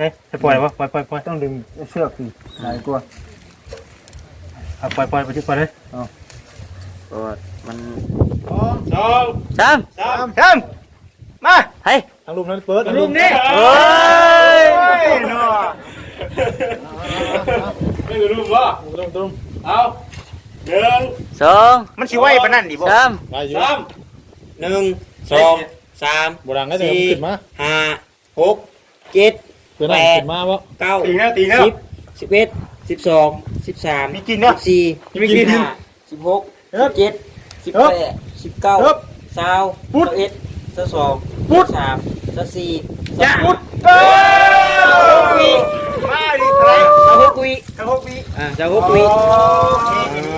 เฮ้ยจะปล่อยวะปล่อยปล่อยปล่อยต้องดึงเชือกสิหลายกว่าเอาปล่อยปล่อยไปที่ปล่อยเลยเพราะว่ามันสองสามสามเข้มมาเฮ้ยทางลุมนั้นเปิดลุมนี่เฮ้ยเนาะไม่รู้ลุมวะตรงตรงเอาหนึ่งสองมันสิไหวปานนั้นดิบ่สามได้อยู่สามหนึ่งสองสามบ่ดังได้แต่ขึ้นมาห้าหกเจ็ด เพื่อนนั่นขึ้นมาบ่เก้าตีนะตีนะสิบสิบเอ็ดสิบสองสิบสามมีกินเนาะสิบสี่มีกินสิบห้าสิบหกสิบเจ็ดสิบแปดสิบเก้าเอิบสาวปุ๊ดสิบเอ็ดสิบสองปุ๊ดสิบสามสิบสี่ยาพุดเอ้ยมาดิใครสิบหกวิกระหกวิอ่าสิบหกวิโอเค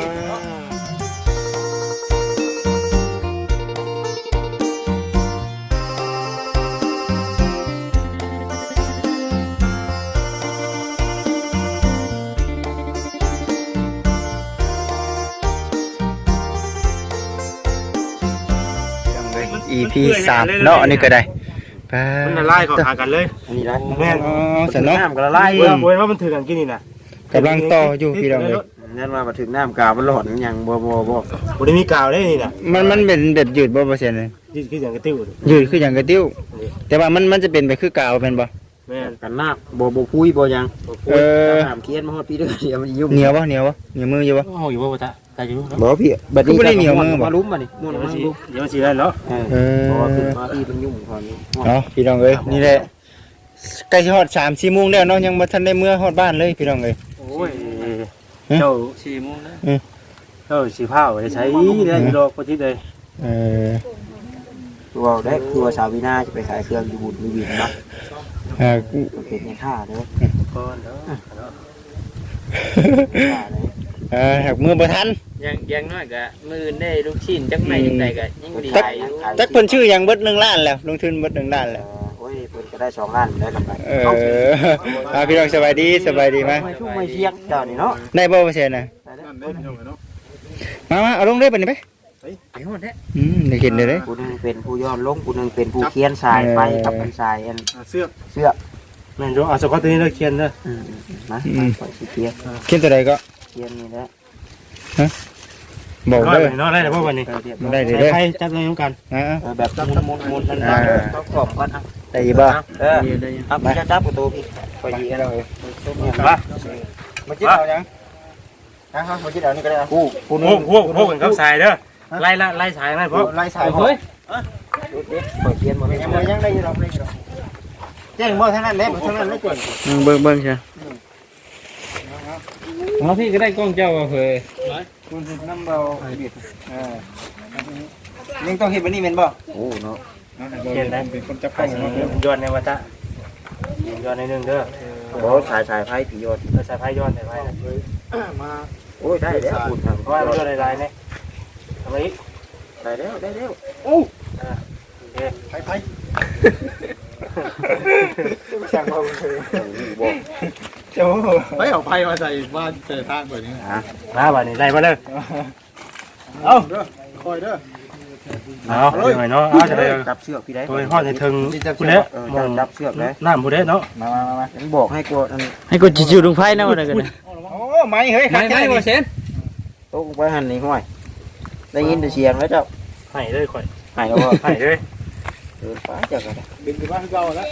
พีสามเนาะอันนี้ก็ได้มันละลายเข้าหากันเลยอันนี้ไรแม่นอ๋อสนเนาะน้ำก็ละลายเว้ยเว้ยว่ามันถือกันกินนี่นะกำลังต่ออยู่พี่น้องเลยนั่นมามาถึงน้ำกาบมันหลอนอย่างบ่บ่บ่บ่ได้มีกาวได้นี่นะมันมันเป็นแบบยืดบ่เปอร์เซ็นต์เลยที่คืออย่างกระติ้วยืดคืออย่างกระติ้ว แต่ว่ามันมันจะเป็นไปคือกาวเป็นบ่แม่นกันน้ำบ่บ่พุยบ่หยังเออน้ำเคียนมาฮอดพี่เด้อเดี๋ยวมันยุ่งเหนียวบ่เหนียวบ่เหนียวมืออยู่บ่โอ้อยู่บ่ตา ตาอยู่เนาะบ่พี่บัดคือบ่ได้เหนียวมือบ่มาลุ้มมานี่ม่วนเดี๋ยวมาสิลุ้มเดี๋ยวสิได้เนาะเออเออเพราะว่าขึ้นมาพี่มันยุ่งตอนนี้เนาะพี่น้องเอ้ยนี่แหละใกล้สิฮอด3 4โมงแล้วเนาะยังบ่ทันได้เมื่อฮอดบ้านเลยพี่น้องเอ้ย โอ้ยเจ้าสี่โมงนะเจ้าสิพาไว้ใช้ได้อยู่ดอกบ่ทิเลยเออตัวได้คือว่าสาวินาจะไปขายเครื่องอยู่บุญมีวินเนาะอ่าเป็นในค่าเด้อก่อนเนาะค่าเลย เออหักมือบ่ทันยังยังน้อยก็มือได้ลูกชิ้นจักไม่จังไดก็ยังดีจักใจอยู่จักเพิ่นชื่อหยังเบิด1ล้านแล้ว ลงทุนเบิด1ล้านเอแล้วอโอ้ยเพิ่นก็ได้สองล้านได้กำไรเอออ่าพี่น้องสบายดีสบายดีไหมไม่ชุ่มไม่เชียกเจ้านี่เนาะได้บ่เปอร์เซ็นต์น่ะได้เด้อนั่นได้พี่น้องเนาะมามาเอาลงได้ปะนี่ไปไปฮอดแท้อืมได้เห็นเลยเด้ผู้หนึงเป็นผู้ย้อนลงผู้หนึงเป็นผู้เคียนสายไฟกับเป็นสายอันอ่าเสื้อเสื้อแม่นอยู่เอาสกอตตัวนี้เด้อเขียนเด้ออืมมามาปล่อยสิเคียนเขียนตัวใดก็ เคียนนี่แหละบอกก็เด้อเนาะได้แล้วบ่วันนี้เออเรียบได้ร้อยเด้อใช้ไพ่จับเลยกันอ่าเออแบบมุนมุนมุนทันทีต้องกรอบก่อนนะได้อีบ่เออครับพี่จะจับประตูพี่ไปยีกันเลยมามาจิตเอายังฮะมาจิตเอานี่ก็ได้กูกูโอ้โหโอ้โหกันครับสายเด้อไล่ละไล่สายนั่นเพราะไล่สายเฮ้ยเปิดเคียนหมดเลยยังบ่ยังได้อยู่ดอกได้อยู่ดอกเจ๊งบ่ทั้งนั้นเด้บ่ทั้งนั้นไม่เจ๊งเบิ่งเบิ่งใช่ เอาพี่ก็ได้กล้องเจ้าว่าเฮ้ยคุณสินำเบาเออยังต้องเฮ็ดบัดนี้แม่นบ่โอ้เนาะเขียนได้เป็นคนจับใครข้าวสิเนาะย้อนในวัฏะย้อนในนึงเด้อโอ้สายสายไฟผีโยนถ้าสายไพ่ย้อนสายไพ่มาโอ้ยได้แล้วพูดทางเพราะว่ามันย้อนในลายเนี่ยทำไมอีกได้แล้วได้แล้วโอเคไปไปช่างบ่เคยบอก เจ้าไปเอาไผ่มาใส่บ้านใส่ทางแบบนี้มาบ้านนี้ไล่มาเลยเอ้าเด้อคอยเด้อเอาหน่อยเนาะเอาจะได้จับเชือกพี่ได้ตัวห้อในถึงผู้เด้เออมองจับเชือกได้น้ำผู้เด้เนาะมามามามายังบอกให้กลัวอันให้กูจิวลงไฟนะว่าได้กันโอ้ไม่เฮ้ยไม่ไม่ว่าเซนโต๊ะไปหันนี่ห้อยได้ยินแต่เสียงแล้วเจ้าให้เลยข่อยหายแล้วบ่ให้เลย เดินไปเจ้ากันบินไปบ้านเก่าแล้ว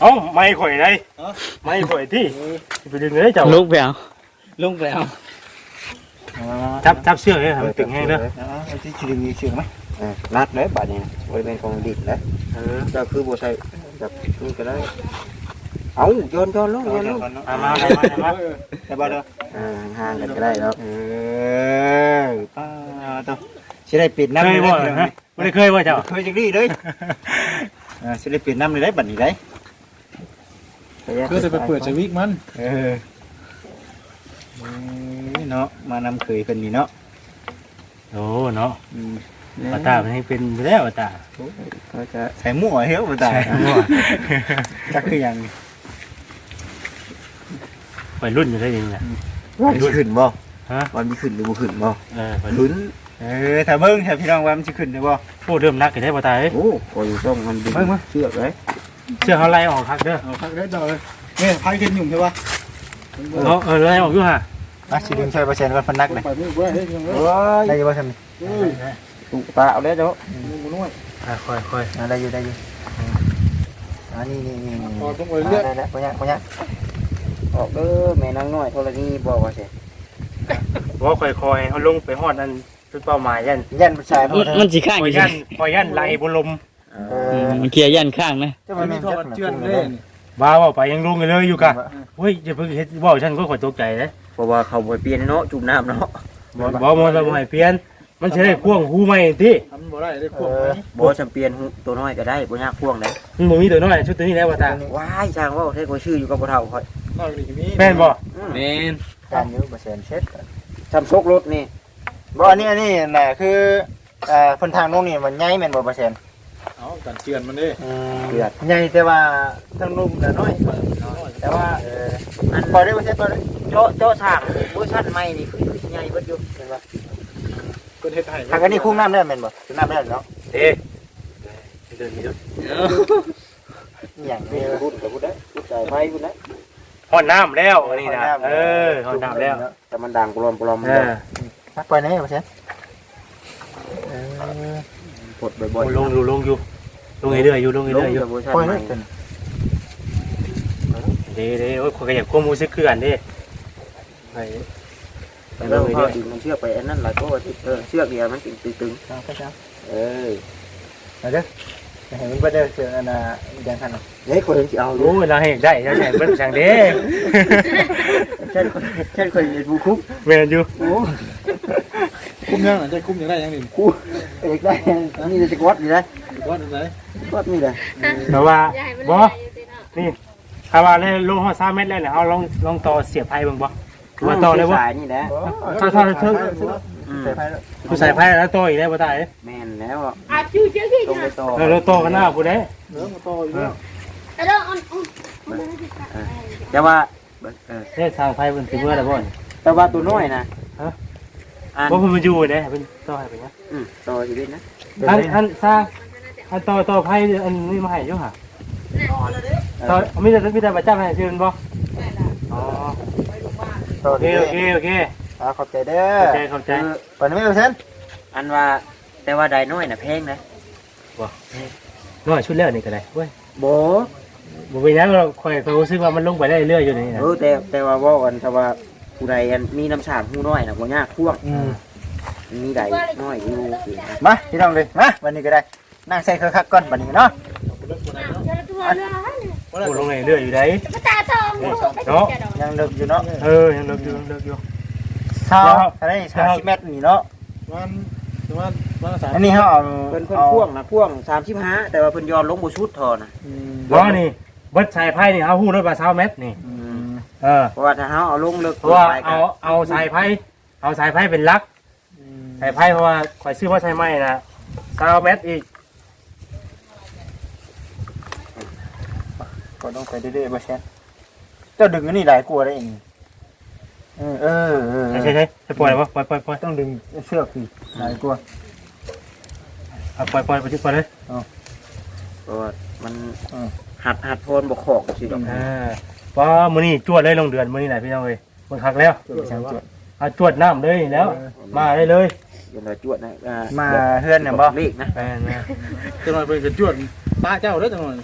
เอ้าไม่ข่อยเลยไม่ข่อยที่ไปดึงเลยเจ้าลุกไปเอาลุกไปเอาจับจับเสื้อเลยมันตึงแห้งเด้ออ่าไอ้ที่ชื่อมีชื่อไหมเออนัดเลยบาดนี้บริเวณของดินเลยเออเจ้าคือบัวใส่แบบนี่ก็ได้เอาโยนโยนลงโยนลงมามามามาได้บ่เด้ออ่าห่างกันก็ได้แล้วเออป้าต้อง สิได้ปิดน้ำเคยเลยบ่ได้ฮะไม่ได้เคยบ่เจ้าเคยจังดีเลยอ่าสิได้ปิดน้ำเลยได้บัดนี้ได้คือจะไปเปิดสวิกมันเออเอ้ยเนาะมานำเคยเพิ่นนี่เนาะโอ้เนาะอืมปตามันให้เป็นแล้วปตาก็จะใส่หมั่วเฮ้ยบ่ตายใส่หมั่วจักคือหยังไปรุ่นอยู่ได้ยังไงวันสิขึ้นบ่ฮะวันมีขึ้นหรือบ่ขึ้นบ่เออไปรุ่นขึ้น เออถ้าเบิ่งถ้าพี่น้องว่ามันสิขึ้นได้บ่พูดเริ่มนักกันได้ปตาเอ้ย โอ้คอยต้องมันดึงเชือกเลยเสื้อเขาไล่ออกคักเด้อเอาพักได้ดอกเลยเนี่ยพายขึ้นยุ่งใช่ปะเนาะเออเลยออกอยู่ฮะมาสิดึงช่วยเปอร์เซ็นต์ก่อนเพิ่นนักเลยไปมือเว้ยเฮ้ยยังไงโอ้ยได้อยู่บ่ซั่นเฮ้ยถูกปลาเอาแล้วเจ้ามือน้อยอะค่อยค่อยอ่าได้อยู่ได้อยู่อ่านี่นี่นี่นี่พอต้องไปเลือกได้แล้วบ่ยังบ่ยังออกเด้อแม่นางน้อยโทรณีบอกว่าสิว่าค่อยค่อยเขาลงไปฮอดนั่น จุดเป้าหมายยันยันผู้ชายมันมันสิข้างคอยอยู่ยันคอยยันไหลบนลมเออือมมันเคลียร์ยันข้างนะเจ้ามัมันนมีแม่นทอจักดเจือนเลเล่นบ้าว่าไปยังลงกันเลยอยู่กะเฮ้ยจะเพิ่งเฮ็ดว่าฉันก็ขอยตกใจเลยเพราะว่าเขาบ่เปลี่ยนเนาะจุ่มน้ำเนาะบ่บ่มันบ่ให้เปลี่ยน มันสิได้พ่วงหูใหม่ที่ทำบ่ได้ได้ควบบ่จำเปลี่ยนตัวน้อยก็ได้บ่ยากพ่วงได้มันบ่มีตัวน้อยชุดตัวนี้แล้วว่าตาว้ายช่างว่าเท่ก็ชื่ออยู่กับบ่เฒ่าค่อยนอกจากนี้แม่นบ่แม่นการอยู่เปอร์เซ็นต์เช็ดทำซกรถนี่ บ่อันนี้อันนี้น่ะคือเอ่อเพิ่นทางนู้นนี่มันใหญ่แม่นบ่เปอร์เซ็นต์เอากันเจือนมันดิอืมใหญ่แต่ว่าทางนู้นน่ะน้อยแต่ว่าเอออันพอได้เปอร์เซ็นต์พอได้เจาะเจาะสร้างเวอร์ชันใหม่นี่คือใหญ่เบิดอยู่เห็นบ่ก็เฮ็ดให้ทางอันนี้คุ้มน้ำได้แม่นบ่คุ้มน้ำได้เนาะเด้เดินนี่ดูอหย่างนี่นี้พูดกับพูดได้พูดใจไฟพูดได้ฮอดน้ำแล้วอันนี้นะเออฮอดน้ำแล้วแต่มันดังปลอมปลอมเออ พักปล่อยได้เปอร์เซ็นต์เออปลดบ่อยลงอยู่ลงอยู่ลงเรื่อยๆอยู่ลงๆลเรื่งอยๆอยู่กับเวอร์ชันปล่อยใหได้ม่เป็นเด้เด้โอ้ยข้อยก็อยากความรู้สึกคือกันเด้ไปแต่เรื่องพอดินมันเชือกไปอันนั้นหลายก็เออเชือกเดียวมันตึงตึงเอาไปครับเออเอาเด้อ อย่าให้มันบ่ได้เจออันน่ะอย่างทันเนาะเฮ้ยคนจะเอาโอ้ยเราให้ได้แล้วแหละเบิ่งสั่งเด้เช่นเช่นคนในบูคุกแม่นอยู่โอ้คุ้มยังอะจะคุ้มยังได้ยังนี่กูเอกได้นี่จะกวดอยู่นะว่าไหนกวดนี่เลยแต่ว่าอย่าให้มันบ่ไหลอยู่ติเนาะถ้าว่าได้ลงฮอด3เมตรแล้วเนี่ยเฮาลองลองต่อเสียบไผเบิ่งบ่ว่าต่อได้บ่สายนี่นะถ้าถ้าถ้า ใส่ไฟแล้วผู้ใส่ไผแล้วต่ออีกได้บ่ตายแม่นแล้วอะจูเจ้าขี้ตรงจ้ะไปต่อเออเราต่อกันหน้าผู้ใดเนื้อมาต่ออยู่แล้วเอาเด้ออ่อนอ่อนแต่ว่าเออเด้ทางไผเพิ่นสิเมื่อได้บ่นี่แต่ว่าตัวน้อยนะฮะอันบ่เพิ่นมาอยู่เด้เพิ่นต่อให้เพิ่นนะต่อชีวิตนะอันอันซาอันต่อต่อไผอันนี้มาให้อยู่ห่าต่อมีแต่มีแต่ประจำให้ซื่อบ่อ๋อต่อโอเคดีโอเคโอเค อ่าขอบใจเด้อเข้าใจเข้าใจปล่อยได้ไหมเปอร์เซ็นต์อันว่าแต่ว่าได้น้อยน่ะแพงนะน้อยชุดแล้วนี่ก็ได้เว้ยโบบ่เป็นหยังเราค่อยค่อยรู้สึกว่ามันลงไปได้เรื่อยอยู่นี่นะเออแต่แต่ว่าว่ากันแต่ว่าผู้ใดอันมีน้ำสามผู้น้อยน่ะบ่ยากพ่วงอืมมีใดน้อยอยู่มาพี่น้องเลยมาวันนี้ก็ได้นั่งใส่เครื่องคักก่อนวันนี้เนาะเจ้าตัวเรือเนี่ยโอ้ลงเรื่อยอยู่ได้มาตาทองลูกไปเจ้าดอกยังเลิกอยู่เนาะเออยังเลิกอยู่เลิกอยู่ เช้าอะไรสามสิบเมตรนี่เนาะวันวันวันสามอันนี้เขาเอาเพิ่นเพิ่นเอาพ่วงนะพ่วง35แต่ว่าเพิ่นยอมลงบ่ชุดทอนะบ่นี่เบิดสายไพ่นี่เฮาฮู้รถว่า20เมตรนี่อืมเออเพราะว่าถ้าเฮาเอาลงเลิกเพราะว่าเอาเอาสายไพ่เอาสายไพ่เป็นหลักสายไพ่เพราะว่าข่อยซื้อมาใช้ไม้นะ20เมตรอีกก็ต้องไปเรื่อยๆเปอร์เซ็นต์เจ้าดึงอันนี้หลายกลัวได้เอง เออเออเออใช่ใช่ใช่ไปปล่อยบ่ปล่อยปล่อยปล่อยต้องดึงเชือกสิหลายกลัวเอาปล่อยปล่อยไปที่ปล่อยเลยเพราะว่ามันอืมหัดหัดโทนบ่ขอกสิดอกอ่าว่ามื้อนี้จวดเลยลงเดือนมื้อนี้แหละพี่น้องเอ้ยมันคักแล้วจวดไปสามจวด เอาจวดน้ำเลยแล้วมาได้เลยเดี๋ยวเราจวดนะอ่มาเฮือนเนี่ยบ่เลขนะ แม่นแม่นจะหน่อยเป็นกระจวดป้าเจ้าเด้อจังหน่อย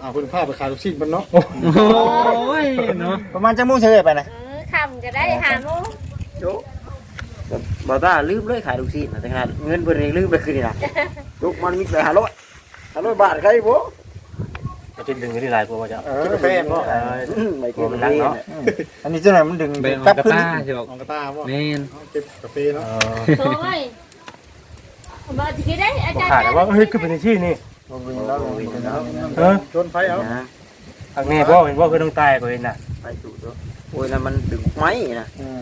อ่าคุณพาไปขายลูกชิ้นมันเนาะ โอ้ยเนาะประมาณจะมุ่งเฉยไปนะเออ คำก็ได้หาโมงโจบ่าวต้าลืมเลยขายลูกชิ้นน่ะแต่ขนาดเงินเพิ่นเองลืมไปคืนนี่ล่ะลูกมันมีไป500 500บาทใครบ่จะกินดึงได้หลายกว่าจะเออกาแฟบ่เอออืมไม่เกินมันนักเนาะอันนี้เจ้าหน่อยมันดึงไปออกแป๊บกระขึ้นป้าสิบอกเอากระตาบ่แม่นเก็บกาแฟเอเนาะอโถ่ยบอกที่ได้อาบ่จารย์ขาดแล้วว่าเฮ้ยคือเป็นที่นี่บ่มีแล้วบ่มีแล้วเออชนไฟเอานะทางนี้บ่เห็นบ่คือต้องตายก็เห็นน่ะไปสู่ตัว โอ้ยนั่นมันดึงไม้นะเออ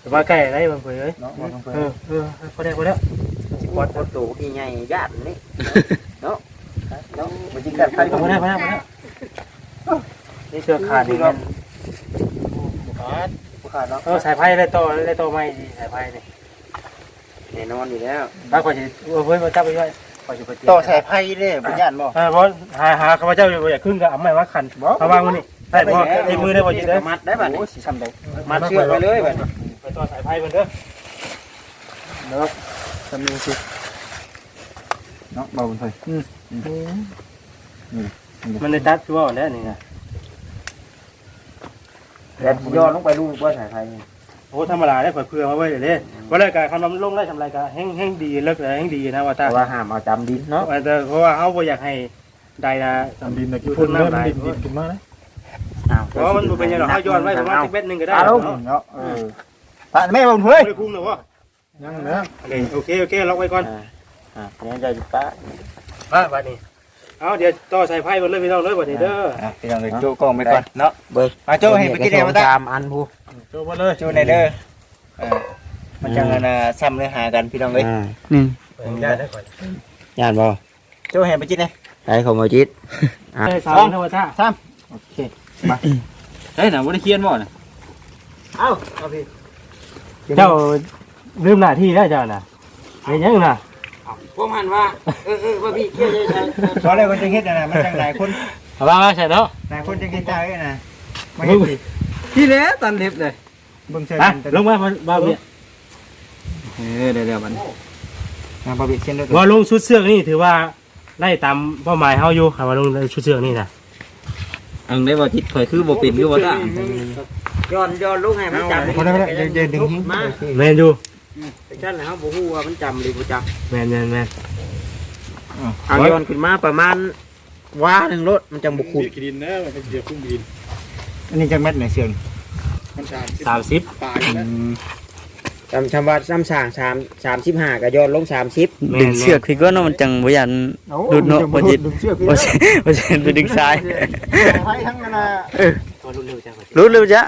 แต่ว่าใกล้ได้มันเผยเอ้ยเนาะบ่ต้องไปเออเออพอได้พอแล้วสิปอดปอดตัวที่ใหญ่ญาตินี่เนาะเนาะบ่จิกันไปพอได้พอได้พอได้นี่เชือกขาดนี่มันบ่ขาดเนาะเออสายไพ่ได้ต่อได้ต่อไม่ดีสายไพ่นี่แน่นอนอยู่แล้วถ้าขอจะเฮ้ยมาจับไปด้วยขอจะไปต่อสายไฟเด้บ่ย่านบ่เออเพราะหาหาข้าพเจ้าอยู่อยากขึ้นกับเอาไม้ว่าขันระวังมันนี่ ได้บ่ไอ้มือได้บ่จิตเด้อมัดได้บัดนี้โอ้สิทำได้มัดเชือกไปเลยบัดนี้ไปต่อสายไฟมันเด้อเนาะทำนี่สิเนาะเบาหน่อยอืมมันได้ตัดคือว่าแล้วนี่นะแล้วย้อนลงไปลูกว่าสายไฟนี่โอ้ธรรมดาได้ข่อยเพื่อมาไว้เด้ว่าแล้วการคันมันลงได้ทำไรก็แห้งแห้งดีเลิกเลยแห้งดีนะว่าแต่ตาว่าห้ามเอาจำดินเนาะแต่เพราะว่าเฮาบ่อยากให้ใดนะทำดินตะกี้พุ่นน้ำลายดินดินขึ้นมาเลยเพราะมันบ่เป็นหยังหรอกเฮาย้อนไว้ประมาณ10เมตรนึงก็ได้เอาเนาะเนาะเออปะแม่บ่เฮ้ยบ่ได้คุ้มหรอกว่ายังเนาะโอเคโอเคล็อกไว้ก่อน อ่าเนี่ยจะอยู่ป้ามาบัดนี้ เอาเดี๋ยวต่อสายไฟเบิดเลยพี่น้องเลยบัดนี้เด้อ อะพี่น้องเลยโจกล้องไปก่อนเนาะเบิกมาโจให้ไปกินเองมาตาตามอันผู้โจบ่เลยโจในเด้อเออมันจังกันน่ะซ้ำเลยหากันพี่น้องเลยนี่ได้ได้ก่อนญาติบ่โจให้ไปกินเลยใช้ของมาจิตได้สามธรรมชาติโอเค เฮ้ยน่ะบ่ได้เขียนบ่น่ะเอ้าเอาพี่เจ้าลืมหน้าที่แล้วเจ้าน่ะเป็นหยังน่ะผมหันว่าเออเออว่าพี่เกี่ยวใช่เพราะอะไรคนจังเฮ็ดน่ะมันจังหลายคนเอาว่ามาใช่เนาะหลายคนจังเฮ็ดได้น่ะมาเฮ็ดสิที่แล้วตันเล็บเลยเบิ่งเชิญอะกันลงมาบ่าวเบียเออเดี๋ยวๆมันงานบ่เบียดเช่นเด้อว่าลงชุดเสื้อนี่ถือว่าได้ตามเป้าหมายเฮาอยู่ค่ะว่าลงชุดเสื้อนี่น่ะ อังได้บ่จิตข่อยคือบ่เป็นคือบ่ตาย้อนย้อนลูกให้มันจำบ่ได้บ่ได้เดี๋ยวเดี๋ยวดึงหิ้งมาแม่นอยู่แต่ฉันน่ะเฮาบ่ฮู้ว่ามันจำหรือบ่จแม่นแม่นแม่นำเอาย้อนขึ้นมาประมาณว่าหนึงรถมันจังบ่ขุดกินนะมันเป็นเดียวพุ่งบินอันนี้จังแม่นไหนเสียงมันชามสามสิบปลายนะ จำจำว่าซ้ำสร้าง3 35ก็ย้อนลง30แม่ดึนงเชือกพี่ก็เนาะมันจังบ่ยันดูดเนาะบ่จิตดึงเชือกพี่บ่ใช่บ่ใช่ไปดึงซ้ายไฟทั้งนั้นน่ะตัวรุ่นเร็วจังเลยรู้เร็วจ้ะ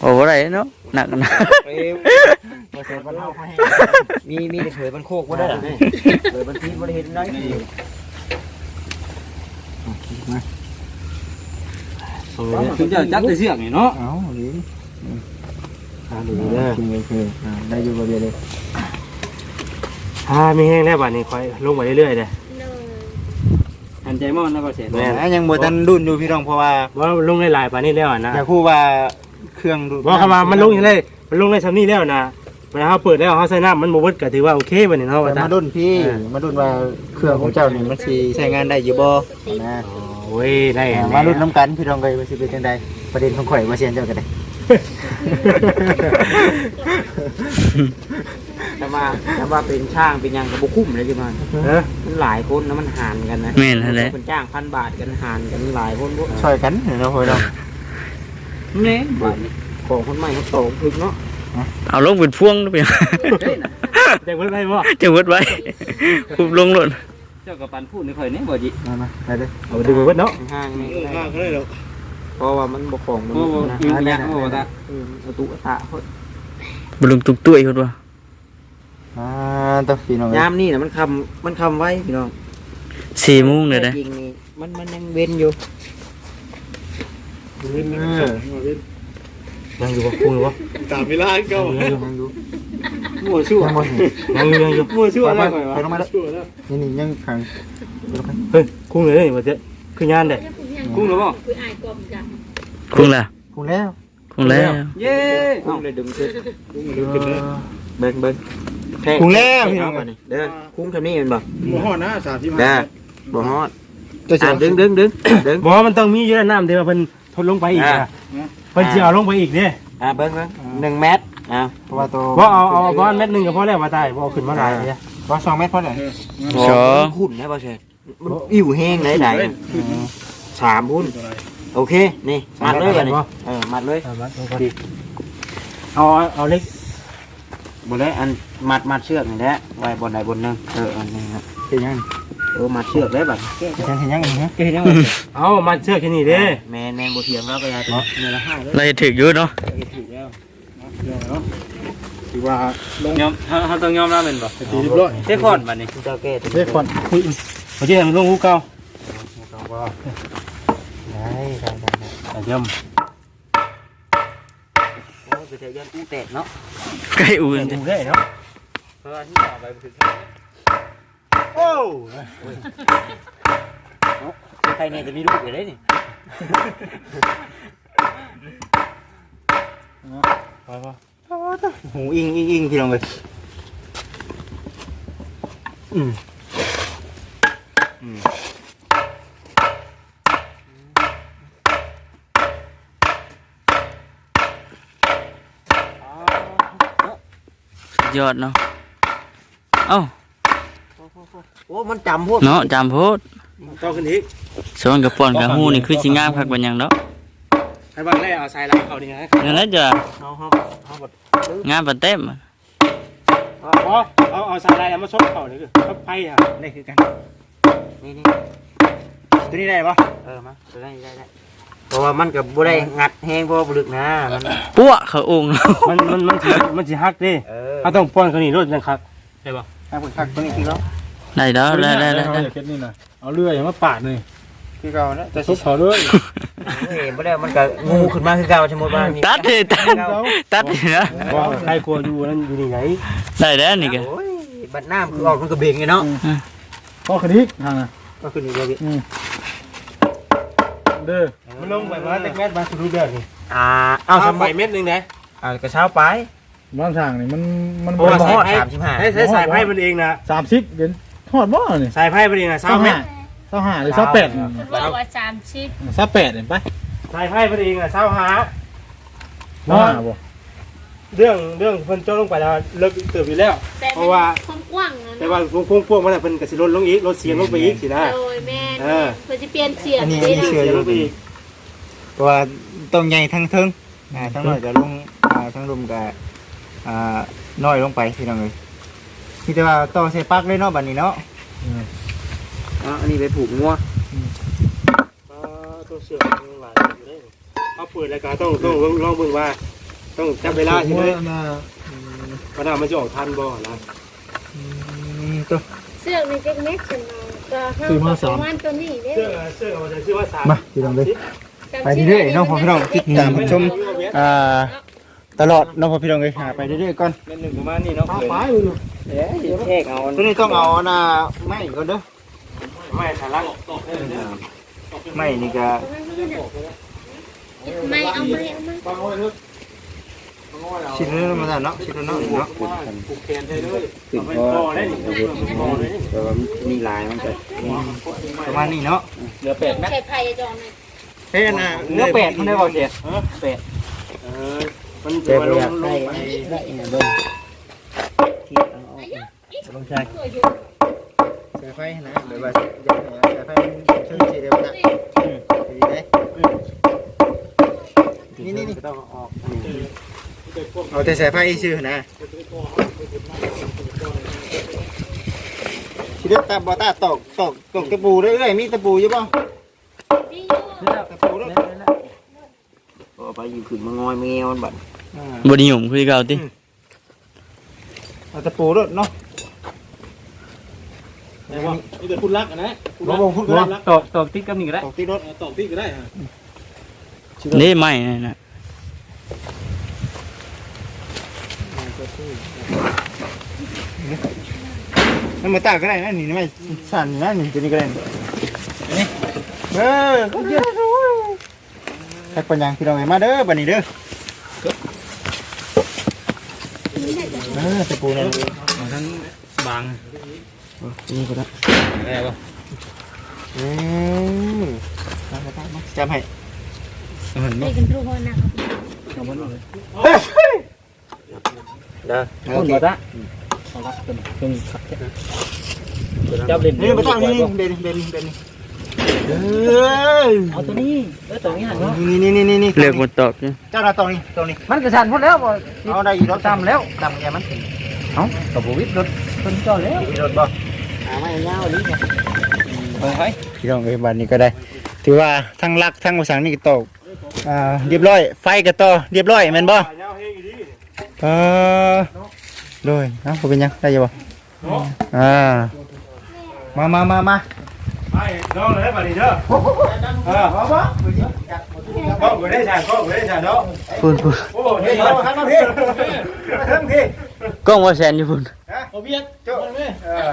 โอ้บ่ได้เนาะหนักนะบ่ใช่บ่เล่าให้มีมีแต่เผยมันโคกบ่ได้หรอเผยมันทีบ่ได้เห็นน้อยถึงจะจับแต่เชือกนี่เนาะ เอ้าดีอ่าดูเด้อโอเคอ่าได้อยู่บ่เบียดเลยอ่ามีแห้งแล้วบัดนี้ค่อยลงไปเรื่อยๆเด้อหันใจมอนนะบ่เสร็จแม่นอะยังบ่ทันดุนอยู่พี่น้องเพราะว่าว่าลงได้หลายปานนี้แล้วอะนะอยากพูดว่าเครื่องดูดว่าคำว่ามันลงอย่างไรมันลงในซำนี้แล้วนะเวลาเขาเปิดแล้วเขาใส่น้ำมันบ่เบิดก็ถือว่าโอเคบัดนี้เนาะว่าแต่ตามาดุนพี่มาดุนว่าเครื่องของเจ้านี่มันสิใช้งานได้อยู่บ่นะ โอ้ยได้อ่าอันมานี้ดุนน้ำกันพี่น้องเลยว่าสิเป็นจังไดประเด็นของข่อยว่าเสียนเจ้าก็ได้ แต่ว่าแต่ว่าเป็นช่างเป็นหยังก็บ่คุ้มเลยจิมันเออมันหลายคนนะมันหารกันนะแม่นหั่นแหละ คนจ้างพันบาทกันหารกันหลายคนพวกช่วยกันเนาะพ่อเนาะ แม่นของคนใหม่เขาโตถึงเนาะเอาลงเป็นพวงดูไปแต่เบิดได้บ่จะวดไว้คุบลงโลดเจ้ากับปันพูดในข่อยนี่บ่จิมามาไปเลยเอาไปดูเบิดเนาะ ห้างนี่มากเลยเหรอ เพราะว่ามันบ่ของมันโอ้โหนะอยู่ยากโอ้ตา เออเอาตุกตะเพิ่นบ่ลงตุกตุ้ยพุ่นว่าอ่าต้องพี่น้องยามนี่น่ะมันคำมันคำไว้พี่น้อง4โมงเลยเด้จริงนี่มันมันยังเว้นอยู่ยังอยู่บ่คุ้งอยู่บ่ตามเวลาเก่ายังอยู่ยังอยู่มั่วชั่วยังบ่เห็นยังอยู่ยังอยู่มั่วชั่วอะไรไปก่อนวะลงมาแล้วชั่วแล้วนี่นี่ยังขังเฮ้ยคุ้งเลยนี่บ่เจ๊คืองานเด้กุ้ งแล้วบ่คุยอายกลมจ้ะกุ้งล่ะคุณแล้วกุ้งแล้วเย้เอาเลยดึงขึ้นเบิ่งเบิ่งแทรกคุณแล้วพี่พี่น้น้อองงมานี่เด้อคุ้มทำนี่แมันบ่หมูห่อนะสามที่มาเด้อบ่ฮอดจะเสีอะยดึงดึงดึงดึงบ่มันต้องมีอยู่ในน้ำเดี๋ยวเพิ่นทดลงไปอีกอ่าอะเพิ่นสิเอาลงไปอีกเด้อะเบิ่งเบิ่งหนึ่งเมตรอะเพราะว่าตัวบ่เอาเอาบอลเม็ดหนึงก็พอแล้วว่าตายบ่เอาขึ้นมาหลายเด้ว่าสองเมตรพอเลยสองหุ่นนะบ่เชนมันอิ่วแห้งได้ได้ สามหุ่นโอเค นี่มัดเลยบัดนี้เออมัดเลยเอามาลงก่อนเอาเอาเล็กบ่ได้อันมัดมัดเชือกนี่แหละไว้บนใดบนหนึงเอออันนี้ครับเห็นยังเออมัดเชือกได้บัดเห็นเห็นยังเห็นยังเฮ็ดยังเอามาเชือกแค่นี้เด้แม่นแม่นบ่เถียงแล้วก็อย่าเนาะนี่ละห้าเลยเราจะถึกอยู่เนาะถือว่าลงยอมเฮาเฮาต้องยอมรับแม่นบ่ตีเรียบร้อยเทคอนบัดนี้เจ้าแก้ตัวเด็กก่อนคุยเมื่อกี้มันลงหูเก่า ได้ได้ได้แต่เยี่ยมโอ้ยไปเทยันกูแตกเนาะใกล้อุ่น ยจะมีลูกอยู่ได้นี่พอพอหูอิงอิงอิงพี่น้องเลยอืมอืมยอดเนาะ เอ้า โอ้มันจำพวกเนาะจำโพดต่อขึ้นอีกสวนกับป่อนกับฮู้นี่คือสิงามคักบันยังเนาะให้บางแรกเอาใส่ลายเขาดีไงนั่นแหละจ้ะเอาเฮาเฮาบ่งามปานเต็มพอเอาเอาใส่ลายแล้วมาชดเขาเลยคือเขาไปอะนี่คือกันนี่นี่ตัวนี้ได้ปะเออมาตัวนี้ได้ได้ เพราะว่ามันก็บ่ได้งัดแฮงเพราะว่าบ่ลึกนะมันปั้วเขาองค์ มันมันมันสิมันสิฮักดิเออเขาต้องป้อนเขานี่รถจังคักใช่ป่ะเอาคนคักตัวนี้คือเขาได้เด้อได้ได้ได้ได้เก็บนี่นะเอาเลื่อยมาปาดเลยคือเขาเนาะแต่ทุบเขาเลยเฮ้ยบ่ได้มันก็งูขึ้นมาคือเก่าสมมุติว่านี่ตัดเลยตัดตัดเลยนะว่าใครกลัวอยู่นั่นอยู่นี่ไหนได้แล้วนี่ก็โอ้ยบัดน้ำคือออกมันก็เบ่งไงเนาะพ่อคณิกทางน่ะก็คือนี่เด้อพี่ เด้อมันลงไปมาแต่แมตมาสุดเดือดนี่อ่าเอาเอาสไปมัยเม็ดนึงนะอ่ากระเช้าไปบ้านทางนี่มันมันเพราะว่าบ่ใส่ฮอดไพ่35ให้ใช้สายไพ่มันเองนะสามสิบเดือนฮอดบ่นี่สายไพ่มันเองนะเศร้าเม็ดเศร้าห้าหรือเศร้าแปดนี่บอกว่าสามสิบเศร้าแปดเห็นปะสายไพ่มันเองนะเศร้าหาเศร้าห้าบ่เรื่องเรื่องเพิ่นโจ้ลงไปแล้วเลิกเติบอยู่แล้วแต่เพราะว่าความกว้างนะ แต่ว่าพวกพวกพวกมันน่ะเพิ่นก็สิลดลงอีกลดเสียงลงไปอีกสินะ โดยแม่เออ เพื่อจะเปลี่ยนเสียงอันนี้ได้อันนี้นะเชื่ออยู่ลงไปอีกเพราะว่าต้องใหญ่ทั้งเทิงอ่าทั้งน้อยก็ลงอ่าทั้งรุมก็อ่าน้อยลงไปพี่น้องเลยที่แต่ว่าต่อใส่ปลักเลยเนาะบัดนี้เนาะอ่าอันนี้ไปผูกงัวอ่าตัวเสือกมันหลายอยู่เด้เอาเปิดรายการต้องต้องลองเบิ่งว่า ต้องจับเวลาใช่ไหม น่าว่าน่ามันจะออกทันบ่นะอื มตัว เสื้อในเจ๊กเม็ดฉันเอาก็ห้าประมาณตัวนี้เด้เสื้อเสื้อมันจะชื่อว่าสามมาพี่น้องเลย ไปเรื่อยๆเนาะพอพี่น้องติดตามชม อ่า ตลอดเนาะพอพี่น้องเลยหาไปเรื่อยๆก่อนเม็ดหนึ่งประมาณนี้เนาะไปดูเอ๊ะเดี๋ยวแทกเอาตัวนี้ต้องเอาหน้าไม้ก่อนเด้อไม่ขาลังไม้นี่ก็ไม่เอาไม่เอาไม่ ชิ้นนึงมาแล้วเนาะชิ้นนึงเนาะเนาะผูกแขนได้เลยขึ้นไม่พอพอได้นี่พอได้นี่แต่ว่ามีลายมันก็ประมาณนี้เนาะเหลือแปดแมตใช่ไผ่จองเลยเฮ้ยน่ะเนื้อเป็ดมันได้บ่เสียเออมันจะมาลงลงไปได้เบิ่งที่เอาออกลงใจสวยอยู่ใส่ไฟนะเดี๋ยวว่าใส่ไฟช่วยสิเดี๋ยวนะอืมดีเด้นี่นี่นี่ต้องเอาออก เอาแต่ใส่ไฟซื่อนะชีวิตตาบ่ตาตอกตอกตอกตะปูเรื่อยๆมีตะปูอยู่บ่นี่อยู่ตะปูเด้อพอไปอยู่ขึ้นมางอยแมวมันบัดอ่าบ่นิยมคือเก่าติเอาตะปูเด้อเนาะนี่แต่คุณรักนะบ่บ่พูดก็ได้ตอกตอกติ๊กกับนี่ก็ได้ตอกที่รถตอกติ๊กก็ได้นี่ไม่นั่นน่ะ มันมาตากก็ได้นะนี่ไม่สั่นนะนี่ตัวนี้ก็ได้นี่เออก็เยอะแท็กปัญญาพี่น้องมาเด้อบัดนี้เด้อเออตะปูนั่นทั้งบางนี่ก็ได้ได้ป่ะเออจำให้ไปกันทุกคนนะครับ เด้อโอเคจับเล่นนี่มาตั้งนี่เด่นเด่นเด่นเออเอาตัวนี้เออตัวนี้หันเนาะนี่นี่นี่นี่นี่เลือกบ่ตอบจ้ะเจ้าหน้าตรงนี้ตรงนี้ มันกระชันพุ่นแล้วบ่เอาได้อีกรถตามแล้วตามแกมันเอ้ากับบ่วิดรถเพิ่นจ่อแล้วอีกรถบ่หาไม้ยาวนี่เฮ้ยพี่น้องเอ้ยบัดนี้ก็ได้ ถือว่าทั้งรักทั้งภาษานี่ก็ตกอ่าเรียบร้อย ไฟก็ต่อเรียบร้อยแม่นบ่ยาว เฮงอีดีเออโดยเอ้าบ่เป็นหยังได้อยู่บ่อ่ามามามามาไปน้องเลยบัดนี้เด้อเออพอบ่ก็บ่ได้ใช่ก็บ่ได้ใช่เนาะพุ่นพุ่นโอ้เฮ้เฮ้ยยเอาหันมาพี่มาเทิงพี่กล้องว่าแซนอยู่พุ่นเอาเบียดเจ้าเออ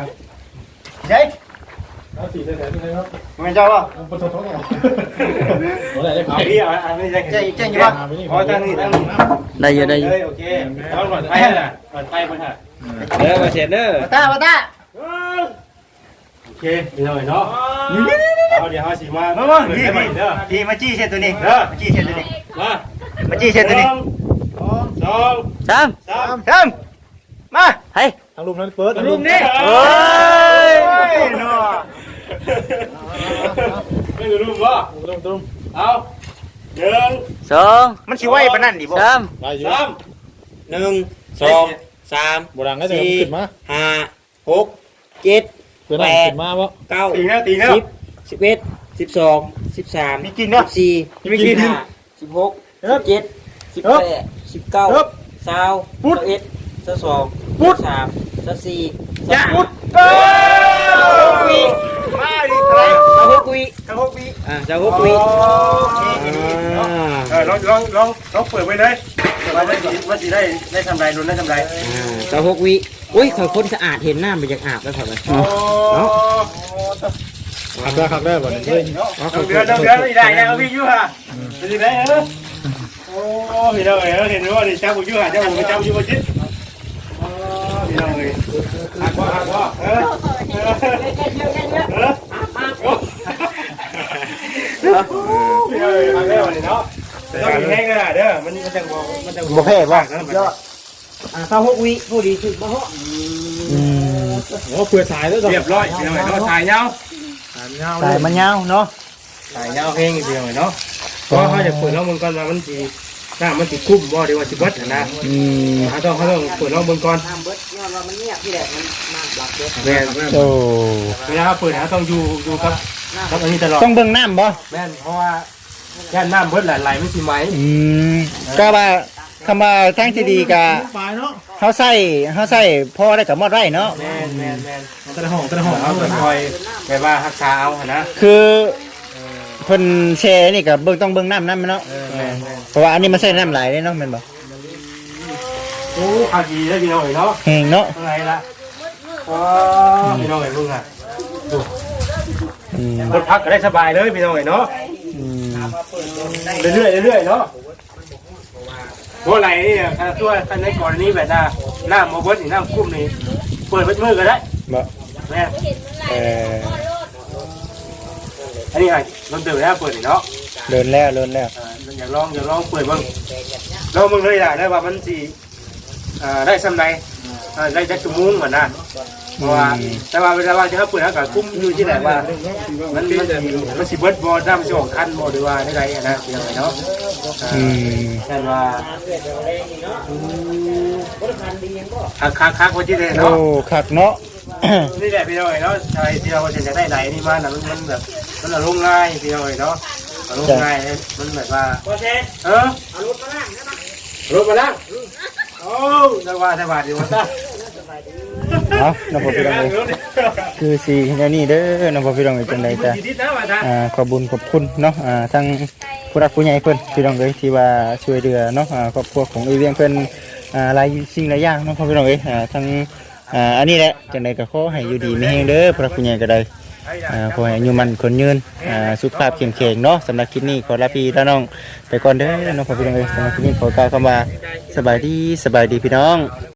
ใช่ เอาสีได้ไหนเนาะมึงเจ้าป่ะปฐมเนี่ยเอาได้เอาพี่เอาอันนี้ได้เจ๊เจ๊อยู่ป่ะพอตั้งนี่ตั้งนี่ได้อยู่ได้อยู่โอเคเอาหลอดไฟน่ะหลอดไฟเพิ่นฮะเด้อมาเสร็จเด้อมาตามาตาโอเคพี่น้อยเนาะเอาเดี๋ยวเฮาสิมามามาพี่พี่พี่พี่เด้อพี่มาจี้เส้นตัวนี้เด้อมาจี้เส้นตัวนี้มามาจี้เส้นตัวนี้สองสามสามทำมาเฮ้ยทางลุมนั้นเปิดลุมนี่โอ้ยนัว ไม่รู้ลุมบ่ลุมลุมเอาหนึ่งสองมันชิไว้ปะนั่นดิบ่สามสามหนึ่งสองสามโบราณก็จะขึ้นมาห้าหกเจ็ดเพื่อนขึ้นมาบ่เก้าตีนะตีนะสิบสิบเอ็ดสิบสองสิบสามมีกินเนาะสิบสี่มีกินสิบห้าสิบหกสิบเจ็ดสิบแปดสิบเก้าสาวสิบเอ็ดสิบสองสิบสามสิบสี่สิ วิกระหกวิอ่าสิบหกวิอ่าเออลองลองลองลองเปิดไว้เลยว่าจะว่าจะได้ได้ทำไรรุนได้ทำไรอ่าสิบหกวิอุ้ยขอยคนสะอาดเห็นหน้ามันอยากอาบแล้วครับโอ้ขับได้ขับได้บ่เนี่ยเดือนเดือนเดือนไม่ได้แล้วพี่ยู่ฮะจะได้เหรอโอ้พี่น้องเอ๋ยเห็นว่าดิเจ้าบุญยู่ฮะเจ้าบุญเจ้าบุญยู่บุญจิตพี่น้องเอ๋ยหักว่าหักว่าเออเออเออพี่น้อง เอ๋ยหักได้วันนี้เนาะต้องมีแห้งก็ได้เด้อ มันมันจะบอกมันจะบ่แพ้บ่ยอดอ่าสิบหกวิผู้ดีสุดบ่เหาะอืมโอ้เปลือกสายแล้วเรียบร้อยพี่น้องเอ๋ยเนาะถ่ายเงาถ่ายเงาสายมันยาวเนาะถ่ายยาวเพลงเดียวเนาะเพราะเขาจะเปิดน้อมึงก่อนมันสีน้ามันสีคุ้มบ่ดีว่าสิเบิดนะอืมเขาต้องเขาต้องเปิดน้องมึงก่อนน้ำเบิดย้อนว่ามันเงียบที่แหละมันน้ำหลับเบิดแม่นโอ้เวลาเปิดเขาต้องอยู่อยู่กับ กับอันนี้ตลอดต้องเบิ่งน้ำบ่แม่นเพราะว่าย่านน้ำเบิดหลายไหลไม่สิไหมอืมก็ว่าคำว่าทางที่ดีก็เฮาใส่เฮาใส่พอได้กับมอดไร่เนาะแม่นแม่นแม่นกระห้องกระห้องเอาไปคอยแบบว่ารักษาเอาหั่นนะคือเพิ่นแชร์นี่ก็เบิ่งต้องเบิ่งน้ำนำเนาะเออแม่นแม่นเพราะว่าอันนี้มันใส่น้ำหลายเด้เนาะแม่นบ่โอ้ขาดีได้พี่น้องเอ๋ยเนาะแห้งเนาะอะไรล่ะอ๋อพี่น้องเอ๋ยมึงอะ อืมรถพักก็ได้สบายเลยพี่น้องเอ๋ยเนาะอืมเรื่อยๆเรื่อยๆเนาะโบไหลนี่ถ้าตัวถ้าในกรณีแบบน่ะน้ำโมเบิร์ตนี่น้ำคุ้มนี่เปิดเปิดมือก็ได้บ่แม่เอออันนี้ไงลองเติมแล้วเปิดนี่เนาะเดินแล้วเดินแล้วอ่าอยากลองอยากลองเปิดเบ้างลองมึงเลยล่ะได้ว่ามันสีอ่าได้สำไรอ่าได้จักชั่วโมงเหมือนนะ เพราะว่าแต่ว่าเวลาว่าจะเขาเปิดเขาก็คุ้มอยู่ที่ไหนว่า มันมันสิมันสิเบิร์ดบอลน้ำมันสิออกคันบอหรือว่าได้ไรอะนะอย่างไรเนาะอ่าอืมแต่ว่าคักคักคักว่าที่ไหนโอ้เนาะคักเนาะ นี่แหละพี่น้อยเนาะใช่ที่เราจะได้ไหลนี่มานะมันมันแบบมันอารมณ์ง่ายพี่น้อยเนาะอารมณ์ง่ายมันแบบว่าเออเอารถมานั่งรถมานั่งโอ้สบายสบายดีวะตา เอาน้องพ่อพี่น้องเอ้ยคือสิแนวนี้เด้อน้องพ่อพี่น้องเอ้ยจังไดจ้ะดีนะมาตาอ่าขอบุญขอบคุณเนาะอ่าทั้งผู้รักผู้ใหญ่เพิ่นพี่น้องเอ้ยที่ว่าช่วยเหลือเนาะอ่าครอบครัวของอีเวียงเพิ่นอ่าหลายสิ่งหลายอย่างเนาะพ่อพี่น้องเอ้ยอ่าทั้งอ่าอันนี้แหละจังไดก็ขอให้อยู่ดีมีแฮงเด้อผู้รักผู้ใหญ่ก็ได้อ่าขอให้อายุมันคนยืนอ่าสุขภาพเข้มแข็งเนาะสำหรับคลิปนี้ขอลาพี่และน้องไปก่อนเด้อน้องพ่อพี่น้องเอ้ยสำหรับคลิปนี้ขอกล่าวคำว่าสบายดีสบายดีพี่น้อง